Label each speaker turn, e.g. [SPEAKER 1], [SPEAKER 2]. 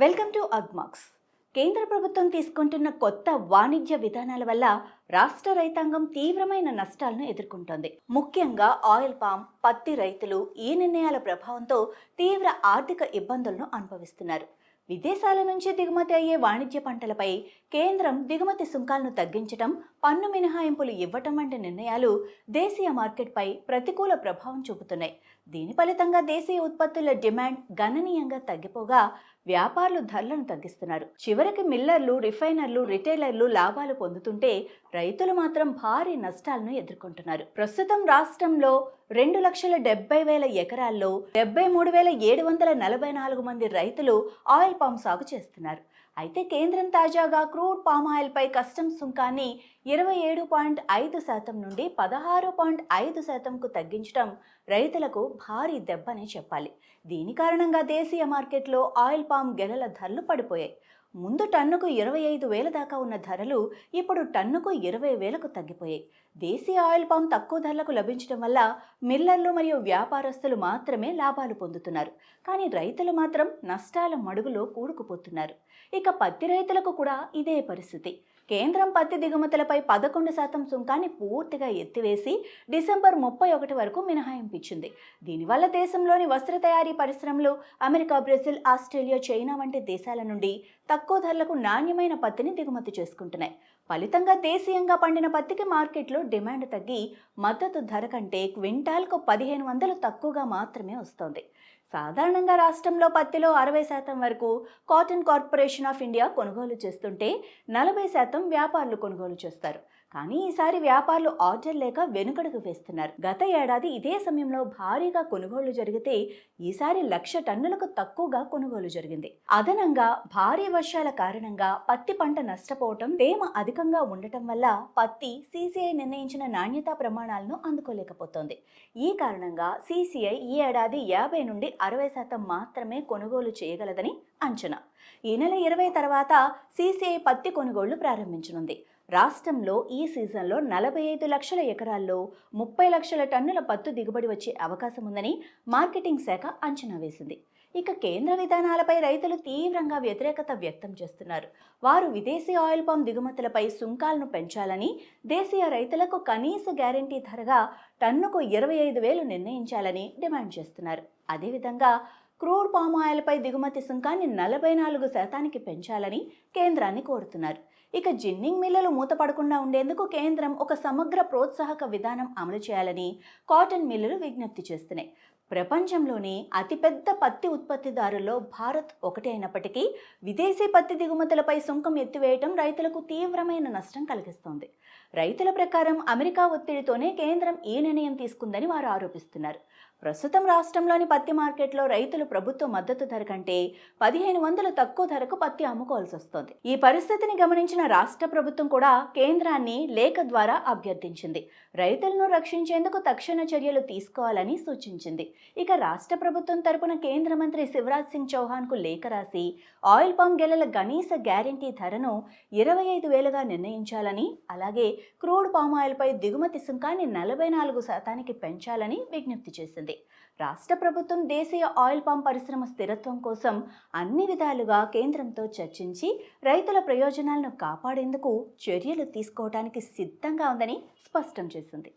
[SPEAKER 1] Welcome to Agmax. కేంద్ర ప్రభుత్వం తీసుకుంటున్న కొత్త వాణిజ్య విధానాల వల్ల రాష్ట్ర రైతాంగం తీవ్రమైన నష్టాలను ఎదుర్కొంటోంది. ముఖ్యంగా ఆయిల్ పామ్ పత్తి రైతులు ఈ నిర్ణయాల ప్రభావంతో తీవ్ర ఆర్థిక ఇబ్బందులను అనుభవిస్తున్నారు. విదేశాల నుంచి దిగుమతి అయ్యే వాణిజ్య పంటలపై కేంద్రం దిగుమతి సుంకాలను తగ్గించడం పన్ను మినహాయింపులు ఇవ్వటం వంటి నిర్ణయాలు దేశీయ మార్కెట్పై ప్రతికూల ప్రభావం చూపుతున్నాయి. దీని ఫలితంగా దేశీయ ఉత్పత్తుల డిమాండ్ గణనీయంగా తగ్గిపోగా వ్యాపారులు ధరలను తగ్గిస్తున్నారు. చివరికి మిల్లర్లు రిఫైనర్లు రిటైలర్లు లాభాలు పొందుతుంటే రైతులు మాత్రం భారీ నష్టాలను ఎదుర్కొంటున్నారు. ప్రస్తుతం రాష్ట్రంలో రెండు లక్షల డెబ్బై వేల ఎకరాల్లో డెబ్బై మూడు వేల ఏడు వందల నలభై నాలుగు మంది రైతులు ఆయిల్ పామ్ సాగు చేస్తున్నారు. అయితే కేంద్రం తాజాగా క్రూడ్ పామ్ ఆయిల్పై కస్టమ్స్ సుంకాన్ని ఇరవై ఏడు పాయింట్ ఐదు శాతం నుండి పదహారు పాయింట్ ఐదు శాతంకు తగ్గించడం రైతులకు భారీ దెబ్బనే చెప్పాలి. దీని కారణంగా దేశీయ మార్కెట్లో ఆయిల్ పామ్ గెలల ధరలు పడిపోయాయి. ముందు టన్నుకు ఇరవై ఐదు వేల దాకా ఉన్న ధరలు ఇప్పుడు టన్నుకు ఇరవై వేలకు తగ్గిపోయాయి. దేశీయ ఆయిల్ పామ్ తక్కువ ధరలకు లభించడం వల్ల మిల్లర్లు మరియు వ్యాపారస్తులు మాత్రమే లాభాలు పొందుతున్నారు. కానీ రైతులు మాత్రం నష్టాల మడుగులో కూడుకుపోతున్నారు. ఇక పత్తి రైతులకు కూడా ఇదే పరిస్థితి. కేంద్రం పత్తి దిగుమతులపై పదకొండు శాతం సుంకాన్ని పూర్తిగా ఎత్తివేసి డిసెంబర్ ముప్పై ఒకటి వరకు మినహాయింపించింది. దీనివల్ల దేశంలోని వస్త్ర తయారీ పరిశ్రమలు అమెరికా బ్రెజిల్ ఆస్ట్రేలియా చైనా వంటి దేశాల నుండి తక్కువ ధరలకు నాణ్యమైన పత్తిని దిగుమతి చేసుకుంటున్నాయి. ఫలితంగా దేశీయంగా పండిన పత్తికి మార్కెట్లో డిమాండ్ తగ్గి మద్దతు ధర కంటే క్వింటాల్కు పదిహేను వందలు తక్కువగా మాత్రమే వస్తోంది. సాధారణంగా రాష్ట్రంలో పత్తిలో అరవై శాతం వరకు కాటన్ కార్పొరేషన్ ఆఫ్ ఇండియా కొనుగోలు చేస్తుంటే నలభై శాతం వ్యాపారులు కొనుగోలు చేస్తారు. కానీ ఈసారి వ్యాపారులు ఆర్డర్ లేక వెనుకడుగు వేస్తున్నారు. గత ఏడాది ఇదే సమయంలో భారీగా కొనుగోళ్ళు జరిగితే ఈసారి లక్ష టన్నులకు తక్కువగా కొనుగోలు జరిగింది. అదనంగా భారీ వర్షాల కారణంగా పత్తి పంట నష్టపోవటం తేమ అధికంగా ఉండటం వల్ల పత్తి సీసీఐ నిర్ణయించిన నాణ్యతా ప్రమాణాలను అందుకోలేకపోతోంది. ఈ కారణంగా సీసీఐ ఈ ఏడాది యాభై నుండి అరవై శాతం మాత్రమే కొనుగోలు చేయగలదని అంచనా. ఈ నెల ఇరవై తర్వాత సీసీఐ పత్తి కొనుగోళ్ళు ప్రారంభించనుంది. రాష్ట్రంలో ఈ సీజన్లో నలభై ఐదు లక్షల ఎకరాల్లో ముప్పై లక్షల టన్నుల పత్తు దిగుబడి వచ్చే అవకాశం ఉందని మార్కెటింగ్ శాఖ అంచనా వేసింది. ఇక కేంద్ర విధానాలపై రైతులు తీవ్రంగా వ్యతిరేకత వ్యక్తం చేస్తున్నారు. వారు విదేశీ ఆయిల్ పామ్ దిగుమతులపై సుంకాలను పెంచాలని దేశీయ రైతులకు కనీస గ్యారంటీ ధరగా టన్నుకు ఇరవై ఐదు వేలు నిర్ణయించాలని డిమాండ్ చేస్తున్నారు. అదేవిధంగా Tất క్రూడ్ పామ్ ఆయిల్పై దిగుమతి సుంకాన్ని నలభై నాలుగు శాతానికి పెంచాలని కేంద్రాన్ని కోరుతున్నారు. ఇక జిన్నింగ్ మిల్లులు మూతపడకుండా ఉండేందుకు కేంద్రం ఒక సమగ్ర ప్రోత్సాహక విధానం అమలు చేయాలని కాటన్ మిల్లులు విజ్ఞప్తి చేస్తున్నాయి. ప్రపంచంలోని అతిపెద్ద పత్తి ఉత్పత్తిదారుల్లో భారత్ ఒకటి అయినప్పటికీ విదేశీ పత్తి దిగుమతులపై సుంకం ఎత్తివేయటం రైతులకు తీవ్రమైన నష్టం కలిగిస్తోంది. రైతుల ప్రకారం అమెరికా ఒత్తిడితోనే కేంద్రం ఈ నిర్ణయం తీసుకుందని వారు ఆరోపిస్తున్నారు. ప్రస్తుతం రాష్ట్రంలోని పత్తి మార్కెట్లో రైతులు ప్రభుత్వ మద్దతు ధర కంటే పదిహేను వందలు తక్కువ ధరకు పత్తి అమ్ముకోవాల్సి వస్తోంది. ఈ పరిస్థితిని గమనించిన రాష్ట్ర ప్రభుత్వం కూడా కేంద్రాన్ని లేఖ ద్వారా అభ్యర్థించింది. రైతులను రక్షించేందుకు తక్షణ చర్యలు తీసుకోవాలని సూచించింది. ఇక రాష్ట్ర ప్రభుత్వం తరపున కేంద్ర మంత్రి శివరాజ్ సింగ్ చౌహాన్కు లేఖ రాసి ఆయిల్ పామ్ గెలల కనీస గ్యారంటీ ధరను ఇరవై ఐదు వేలుగా నిర్ణయించాలని అలాగే క్రూడ్ పామ్ ఆయిల్పై దిగుమతి సుంకాన్ని నలభై నాలుగు శాతానికి పెంచాలని విజ్ఞప్తి చేసింది. రాష్ట్ర ప్రభుత్వం దేశీయ ఆయిల్ పామ్ పరిశ్రమ స్థిరత్వం కోసం అన్ని విధాలుగా కేంద్రంతో చర్చించి రైతుల ప్రయోజనాలను కాపాడేందుకు చర్యలు తీసుకోవడానికి సిద్ధంగా ఉందని స్పష్టం చేసింది.